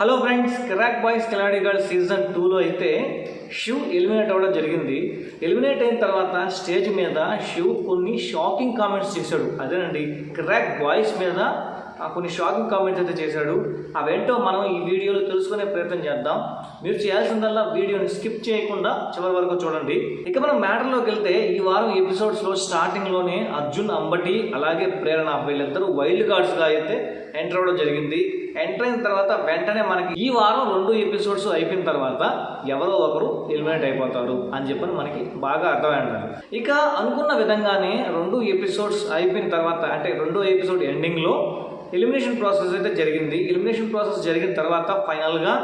Hello friends Kiraak boys Khiladi girl season టూలో అయితే Shiv eliminate అవ్వడం జరిగింది. ఎలిమినేట్ అయిన తర్వాత స్టేజ్ మీద శివ్ కొన్ని షాకింగ్ కామెంట్స్ చేశాడు. అదేనండి కిరాక్ బాయ్స్ మీద కొన్ని షాకింగ్ కామెంట్స్ అయితే చేశాడు. అవేంటో మనం ఈ వీడియోలో తెలుసుకునే ప్రయత్నం చేద్దాం. మీరు చేయాల్సిందల్లా వీడియోని స్కిప్ చేయకుండా చివరి వరకు చూడండి. ఇక మనం మ్యాటర్లోకి వెళ్తే ఈ వారం ఎపిసోడ్స్లో స్టార్టింగ్లోనే అర్జున్ అంబటి అలాగే ప్రేరణ వీళ్ళిద్దరూ వైల్డ్ కార్డ్స్గా అయితే ఎంటర్ అవ్వడం జరిగింది. ఎంటర్ అయిన తర్వాత వెంటనే మనకి ఈ వారం రెండు ఎపిసోడ్స్ అయిపోయిన తర్వాత ఎవరో ఒకరు ఎలిమినేట్ అయిపోతారు అని చెప్పని మనకి బాగా అర్థమైనారు ఇక అనుకున్న విధంగానే రెండు ఎపిసోడ్స్ అయిపోయిన తర్వాత అంటే రెండో ఎపిసోడ్ ఎండింగ్లో ఎలిమినేషన్ ప్రాసెస్ అయితే జరిగింది. ఎలిమినేషన్ ప్రాసెస్ జరిగిన తర్వాత ఫైనల్గా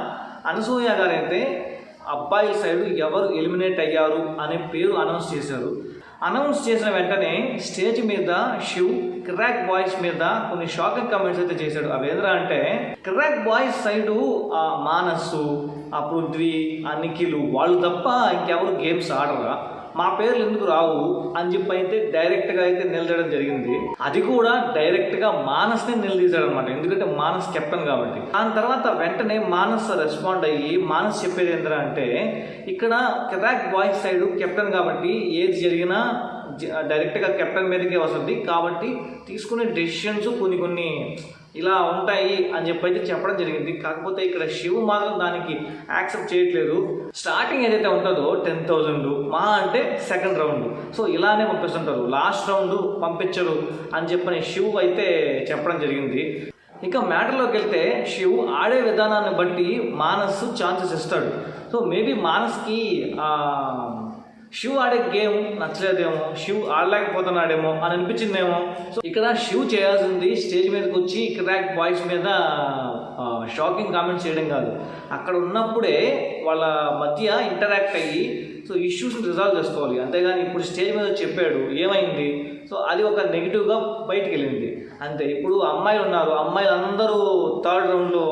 అనసూయ గారు అయితే అబ్బాయి సైడ్ ఎవరు ఎలిమినేట్ అయ్యారు అనే పేరు అనౌన్స్ చేశారు. అనౌన్స్ చేసిన వెంటనే స్టేజ్ మీద శివ్ క్రాక్ బాయ్స్ మీద కొన్ని షాకింగ్ కామెంట్స్ అయితే చేశాడు. అవి ఏంద్రా అంటే క్రాక్ బాయ్స్ సైడు ఆ మానస్సు ఆ పృథ్వీ ఆ నిఖిలు వాళ్ళు తప్ప ఇంకెవరు గేమ్స్ ఆడరా? మా పేర్లు ఎందుకు రావు అని చెప్పి అయితే డైరెక్ట్గా అయితే నిలదడం జరిగింది. అది కూడా డైరెక్ట్గా మానస్ని నిలదీశాడు అనమాట ఎందుకంటే మానస్ కెప్టెన్ కాబట్టి. దాని తర్వాత వెంటనే మానస్ రెస్పాండ్ అయ్యి మానస్ చెప్పేది ఏంటంటే అంటే ఇక్కడ కెరాక్ బాయ్స్ సైడ్ కెప్టెన్ కాబట్టి ఏది జరిగినా డైరెక్ట్గా కెప్టెన్ మీదకే వస్తుంది. కాబట్టి తీసుకునే డెసిషన్స్ కొన్ని కొన్ని ఇలా ఉంటాయి అని చెప్పి అయితే చెప్పడం జరిగింది. కాకపోతే ఇక్కడ శివు మాత్రం దానికి యాక్సెప్ట్ చేయట్లేదు. స్టార్టింగ్ ఏదైతే ఉంటుందో టెన్ థౌజండ్ మా అంటే సెకండ్ రౌండ్. సో ఇలానే పంపిస్తుంటారు. లాస్ట్ రౌండ్ పంపించరు అని చెప్పని శివ్ అయితే చెప్పడం జరిగింది. ఇక మ్యాటర్లోకి వెళ్తే శివ్ ఆడే విధానాన్ని బట్టి మానస్ ఛాన్సెస్ ఇస్తాడు. సో మేబీ మానస్కి శివ్ ఆడే గేమ్ నచ్చలేదేమో శివ్ ఆడలేకపోతున్నాడేమో అని అనిపించిందేమో. సో ఇక్కడ శివ్ చేయాల్సింది స్టేజ్ మీదకి వచ్చి క్రాక్ బాయ్స్ మీద షాకింగ్ కామెంట్స్ చేయడం కాదు. అక్కడ ఉన్నప్పుడే వాళ్ళ మధ్య ఇంటరాక్ట్ అయ్యి సో ఇష్యూస్ని రిజాల్వ్ చేసుకోవాలి. అంతేగాని ఇప్పుడు స్టేజ్ మీద చెప్పాడు ఏమైంది? సో అది ఒక నెగిటివ్గా బయటికి వెళ్ళింది. అంతే ఇప్పుడు అమ్మాయిలు ఉన్నారు. అమ్మాయిలు అందరూ థర్డ్ రౌండ్లో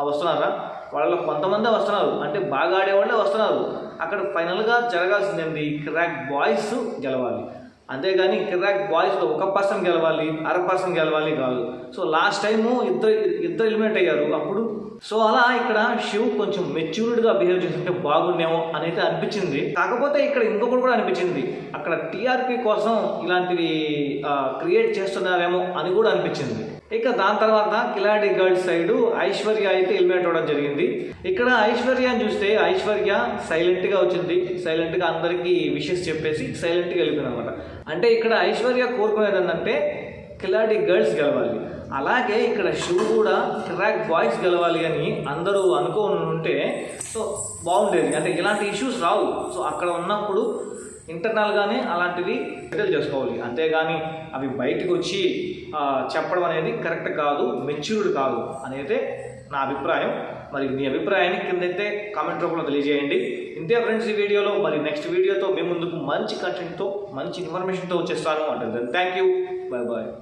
వస్తున్నారా? వాళ్ళలో కొంతమందే వస్తున్నారు. అంటే బాగా ఆడేవాళ్ళే వస్తున్నారు. అక్కడ ఫైనల్గా జరగాల్సింది ఏంటి క్రాక్ బాయ్స్ గెలవాలి. అంతేగాని క్రాక్ బాయ్స్లో ఒక పర్సన్ గెలవాలి అర పర్సన్ గెలవాలి కాదు. సో లాస్ట్ టైము ఇద్దరు ఇద్దరు ఎలిమినేట్ అయ్యారు అప్పుడు. సో అలా ఇక్కడ శివ్ కొంచెం మెచ్యూర్డ్గా బిహేవ్ చేస్తుంటే బాగుండేమో అనేది అనిపించింది. కాకపోతే ఇక్కడ ఇంకొకటి కూడా అనిపించింది. అక్కడ టీఆర్పీ కోసం ఇలాంటివి క్రియేట్ చేస్తున్నారేమో అని కూడా అనిపించింది. ఇక దాని తర్వాత కిలాడి గర్ల్స్ సైడ్ ఐశ్వర్య అయితే ఎలిమినేట్ అవ్వడం జరిగింది. ఇక్కడ ఐశ్వర్యని చూస్తే ఐశ్వర్య సైలెంట్గా వచ్చింది. సైలెంట్గా అందరికీ విషెస్ చెప్పేసి సైలెంట్గా వెళ్ళిపోయింది అనమాట అంటే ఇక్కడ ఐశ్వర్య కోరుకునేది ఏంటంటే కిలాడి గర్ల్స్ గెలవాలి. అలాగే ఇక్కడ షూ కూడా క్రాక్ బాయ్స్ గెలవాలి అని అందరూ అనుకోని ఉంటే సో బాగుండేది. అంటే ఇలాంటి ఇష్యూస్ రావు. సో అక్కడ ఉన్నప్పుడు ఇంటర్నల్గానే అలాంటివి సెటిల్ చేసుకోవాలి. అంతేగాని అవి బయటకు వచ్చి చెప్పడం అనేది కరెక్ట్ కాదు మెచ్యూర్డ్ కాదు అనేది నా అభిప్రాయం. మరి మీ అభిప్రాయాన్ని కిందైతే కామెంట్ రూపంలో తెలియజేయండి. ఇంతే ఫ్రెండ్స్ ఈ వీడియోలో మరి నెక్స్ట్ వీడియోతో మీ ముందుకు మంచి కంటెంట్తో మంచి ఇన్ఫర్మేషన్తో వచ్చేస్తాను. అంటే థ్యాంక్ యూ బాయ్ బాయ్